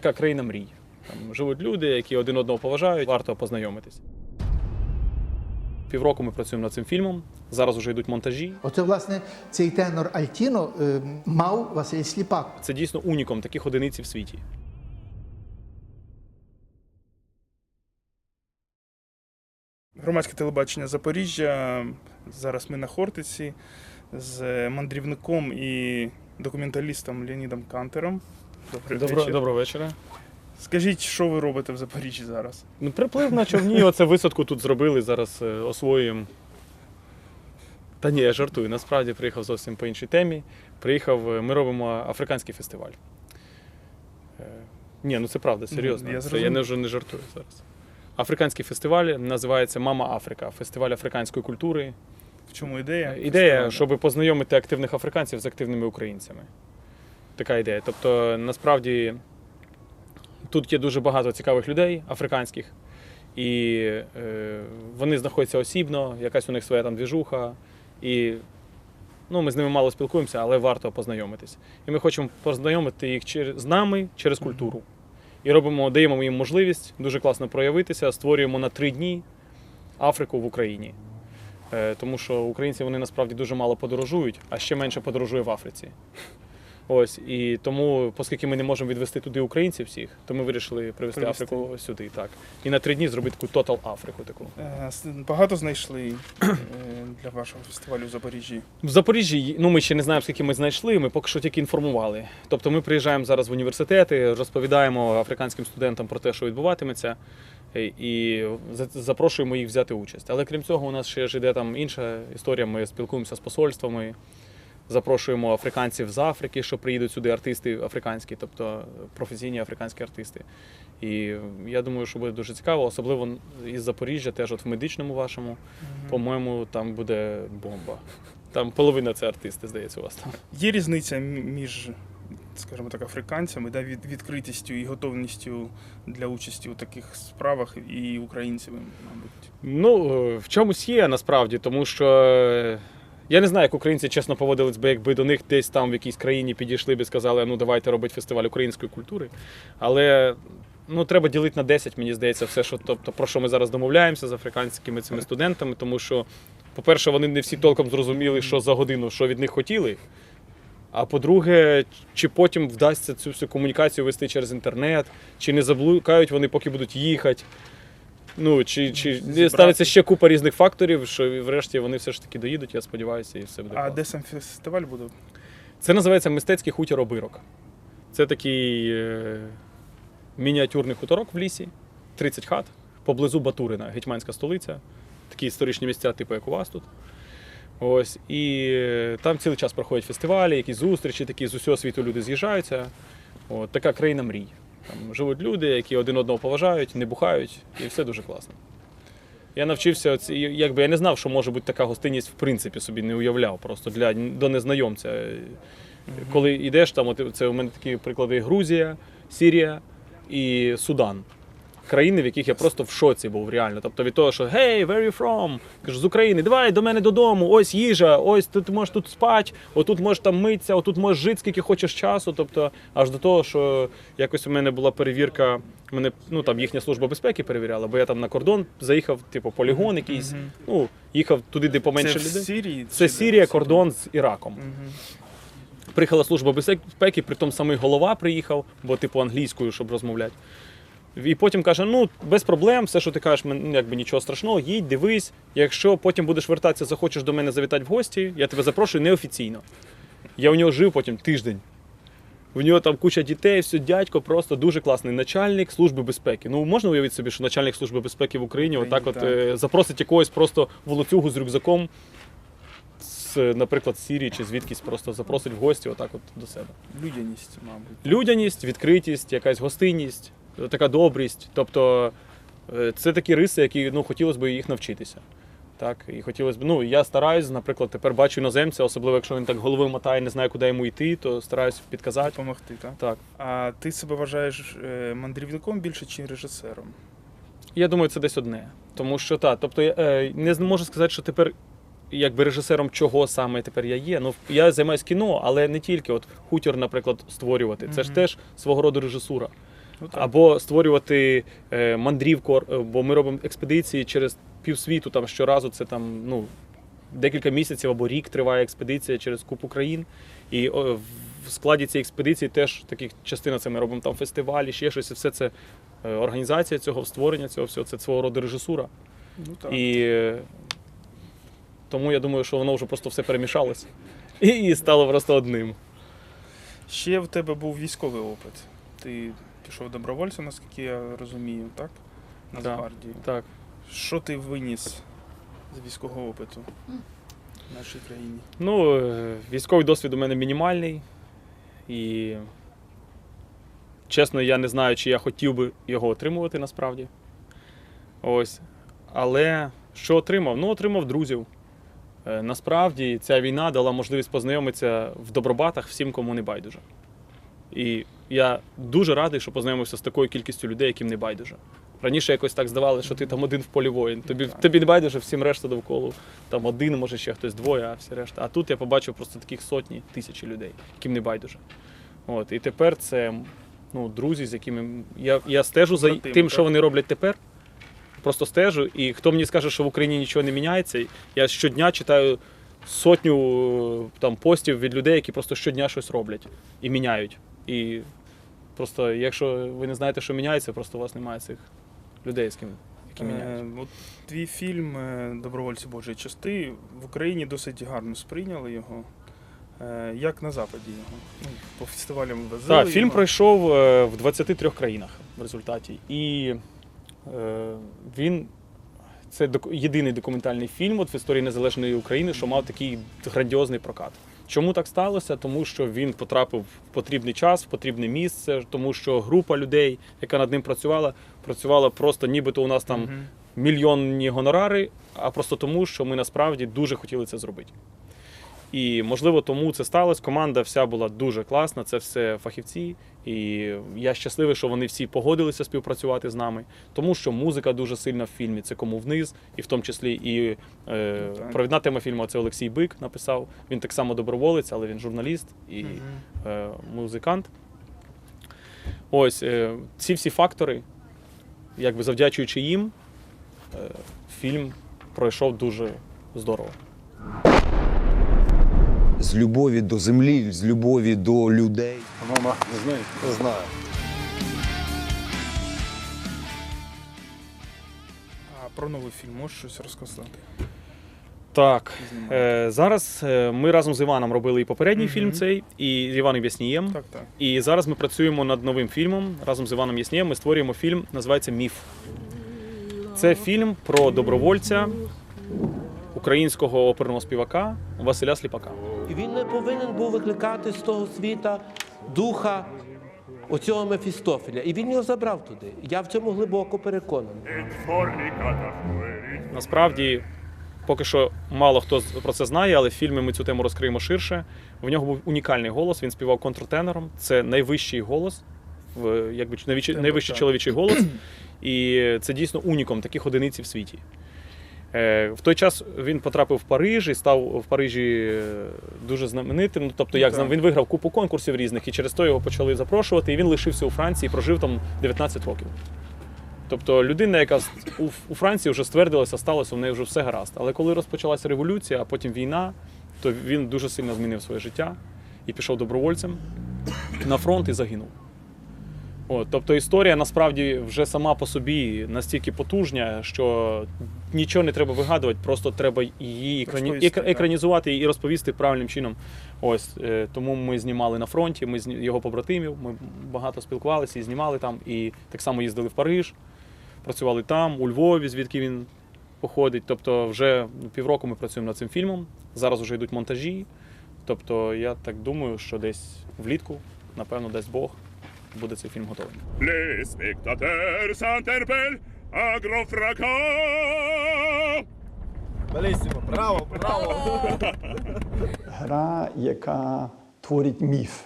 така країна мрій. Там живуть люди, які один одного поважають, варто познайомитись. Півроку ми працюємо над цим фільмом. Зараз вже йдуть монтажі. Оце, власне, цей тенор Альтіно е, мав Василь Сліпак. Це дійсно унікум таких одиниць в світі. Громадське телебачення Запоріжжя. Зараз ми на Хортиці з мандрівником і документалістом Леонідом Кантером. Добрий Добро, вечір. доброго вечора. Скажіть, що ви робите в Запоріжжі зараз? Ну, приплив на човні, оце висадку тут зробили, зараз е, освоюємо. Та ні, я жартую. Насправді приїхав зовсім по іншій темі. Приїхав, е, ми робимо африканський фестиваль. Е, Ні, ну це правда, серйозно. Я це, я зрозумів. не, вже не жартую зараз. Африканський фестиваль називається Мама Африка, фестиваль африканської культури. В чому ідея? Ідея, щоб познайомити активних африканців з активними українцями. Така ідея. Тобто, насправді, тут є дуже багато цікавих людей африканських, і е, вони знаходяться осібно, якась у них своя там двіжуха. І ну, ми з ними мало спілкуємося, але варто познайомитись. І ми хочемо познайомити їх через, з нами через культуру. І робимо, даємо їм можливість дуже класно проявитися, створюємо на три дні Африку в Україні. Е, Тому що українці вони насправді дуже мало подорожують, а ще менше подорожує в Африці. Ось і тому, оскільки ми не можемо відвести туди українців всіх, то ми вирішили привезти Привезти. Африку сюди. Так. І на три дні зробити таку тотал Африку. Таку. Е, с- Багато знайшли е, для вашого фестивалю в Запоріжжі. В Запоріжжі ну ми ще не знаємо, скільки ми знайшли. Ми поки що тільки інформували. Тобто, ми приїжджаємо зараз в університети, розповідаємо африканським студентам про те, що відбуватиметься, е, і за- запрошуємо їх взяти участь. Але крім цього, у нас ще ж іде там інша історія. Ми спілкуємося з посольствами. Запрошуємо африканців з Африки, що приїдуть сюди артисти африканські, тобто професійні африканські артисти. І я думаю, що буде дуже цікаво, особливо із Запоріжжя, теж от в медичному вашому. По-моєму, там буде бомба. Там половина це артисти, здається, у вас там. Є різниця між, скажімо так, африканцями, да, від, відкритістю і готовністю для участі у таких справах і українцями, мабуть. Ну, е, в чомусь є насправді, тому що е, я не знаю, як українці чесно поводились би, якби до них десь там в якійсь країні підійшли б і сказали, ну давайте робити фестиваль української культури. Але ну, треба ділити на 10, мені здається, все, що, тобто, про що ми зараз домовляємося з африканськими цими студентами, тому що, по-перше, вони не всі толком зрозуміли, що за годину, що від них хотіли. А по-друге, чи потім вдасться цю всю комунікацію вести через інтернет, чи не заблукають вони, поки будуть їхати. Ну, чи, чи Зібрати. ставиться ще купа різних факторів, що врешті вони все ж таки доїдуть, я сподіваюся, і все буде. А класно. де сам фестиваль буде? Це називається мистецький хутір обирок. Це такий е, мініатюрний хуторок в лісі, 30 хат, поблизу Батурина, гетьманська столиця. Такі історичні місця, типу як у вас тут. Ось, і е, там цілий час проходять фестивалі, якісь зустрічі, такі з усього світу люди з'їжджаються. От, така країна мрій. Там живуть люди, які один одного поважають, не бухають, і все дуже класно. Я навчився, якби я не знав, що може бути така гостинність, в принципі, собі не уявляв. Просто для до незнайомця. Коли йдеш, там, це у мене такі приклади Грузія, Сірія і Судан. Країни, в яких я просто в шоці був реально. Тобто від того, що «Hey, where are you from?» Кажу, з України, давай до мене додому, ось їжа, ось ти можеш тут спати, отут можеш там митися, отут можеш жити, скільки хочеш часу. Тобто, аж до того, що якось у мене була перевірка, мене ну там їхня служба безпеки перевіряла, бо я там на кордон заїхав, типу, полігон якийсь, Мгм. ну, їхав туди, де поменше Це в людей. Сирії? Це? Сірія, кордон з Іраком. Мгм. Приїхала служба безпеки, при тому самий голова приїхав, бо типу англійською, щоб розмовляти. І потім каже: ну, без проблем, все, що ти кажеш, ну, якби нічого страшного, їдь, дивись. Якщо потім будеш вертатися, захочеш до мене завітати в гості, я тебе запрошую неофіційно. Я у нього жив потім тиждень. У нього там куча дітей, все, дядько просто дуже класний начальник служби безпеки. Ну можна уявити собі, що начальник служби безпеки в Україні отак от так. е, запросить якогось просто волоцюгу з рюкзаком з, наприклад, з Сірії чи звідкись просто запросить в гості отак от до себе. Людяність, мабуть. Людяність, відкритість, якась гостинність, така добрість. Тобто е, це такі риси, які ну, хотілося б їх навчитися. Так, і хотілося б, ну я стараюсь, наприклад, тепер бачу іноземця, особливо якщо він так головою мотає, не знає, куди йому йти, то стараюсь підказати. Допомогти, так? Так. А ти себе вважаєш е, мандрівником більше чи режисером? Я думаю, це десь одне. Тому що так, тобто я е, не можу сказати, що тепер якби режисером чого саме тепер я є. Ну, я займаюся кіно, але не тільки. От хутір, наприклад, створювати. Це ж теж свого роду режисура. Ну, так. або створювати е, мандрівку, е, бо ми робимо експедиції через півсвіту. Там щоразу це там ну декілька місяців або рік триває експедиція через купу країн. І о, в складі цієї експедиції теж таких частина це ми робимо там фестивалі, ще щось. і Все це е, організація цього, створення цього всього, це свого роду режисура. Ну, так. І е, тому я думаю, що воно вже просто все перемішалося і, і стало просто одним. Ще в тебе був військовий опит. Ти пішов добровольцем, наскільки я розумію, так? Да. Нацгвардії. Так. Що ти виніс з військового опиту в нашій країні? Ну, е, військовий досвід у мене мінімальний. І чесно, я не знаю, чи я хотів би його отримувати насправді. Ось. Але що отримав? Ну, отримав друзів. Е, Насправді ця війна дала можливість познайомитися в добробатах всім, кому не байдуже. І я дуже радий, що познайомився з такою кількістю людей, яким не байдуже. Раніше якось так здавалося, що ти там один в полі воїн. Тобі, тобі не байдуже всім решта довкола. Там один, може ще хтось двоє, а всі решта. А тут я побачив просто таких сотні, тисячі людей, яким не байдуже. От, і тепер це ну, друзі, з якими я, я стежу за Побратими, тим, що вони роблять тепер. Просто стежу. І хто мені скаже, що в Україні нічого не міняється, я щодня читаю сотню там, постів від людей, які просто щодня щось роблять і міняють. І просто, якщо ви не знаєте, що міняється, просто у вас немає цих людей, з ким які міняють. Е, от твій фільм е, Добровольці Божої части в Україні досить гарно сприйняли його. Е, Як на Западі його? Ну, по фестивалям возили Так, фільм його. пройшов в 23 країнах в результаті. І е, він це єдиний документальний фільм от в історії незалежної України, що мав такий грандіозний прокат. Чому так сталося? Тому що він потрапив в потрібний час, в потрібне місце, тому що група людей, яка над ним працювала, працювала просто нібито у нас там мільйонні гонорари, а просто тому, що ми насправді дуже хотіли це зробити. І можливо тому це сталося. Команда вся була дуже класна, це все фахівці. І я щасливий, що вони всі погодилися співпрацювати з нами, тому що музика дуже сильна в фільмі. Це кому вниз, і в тому числі і е, провідна тема фільму це Олексій Бик написав. Він так само доброволець, але він журналіст і е, музикант. Ось е, ці всі фактори, якби завдячуючи їм, е, фільм пройшов дуже здорово. З любові до землі, з любові до людей. Мама не знає? Не знаю. А про новий фільм можеш щось розказати? Так, е, зараз е, ми разом з Іваном робили і попередній Мгм. фільм цей, і з Іваном Яснієм. Так, так. І зараз ми працюємо над новим фільмом. Разом з Іваном Яснієм ми створюємо фільм, називається Міф. Це фільм про добровольця українського оперного співака Василя Сліпака. І він не повинен був викликати з того світа духа оцього Мефістофеля. І він його забрав туди. Я в цьому глибоко переконаний. Насправді, поки що мало хто про це знає, але в фільмі ми цю тему розкриємо ширше. В нього був унікальний голос, він співав контртенором. Це найвищий голос, якби найвищий, найвищий чоловічий голос. І це дійсно уніком таких одиниць в світі. Е, В той час він потрапив в Париж і став в Парижі е, дуже знаменитим. Ну, тобто, як Так. він виграв купу конкурсів різних, і через то його почали запрошувати. І він лишився у Франції, прожив там 19 років. Тобто людина, яка у, у Франції вже ствердилася, сталося, у неї вже все гаразд. Але коли розпочалася революція, а потім війна, то він дуже сильно змінив своє життя і пішов добровольцем на фронт і загинув. От, тобто історія насправді вже сама по собі настільки потужня, що нічого не треба вигадувати, просто треба її екрані... Екранізувати і розповісти правильним чином. Ось е, тому ми знімали на фронті, ми з його побратимів, ми багато спілкувалися і знімали там, і так само їздили в Париж, працювали там, у Львові, звідки він походить. Тобто, вже півроку ми працюємо над цим фільмом. Зараз вже йдуть монтажі. Тобто, я так думаю, що десь влітку, напевно, дасть Бог, буде цей фільм готовий. S'interpellent à. Белісімо, браво, браво! гра, яка творить міф.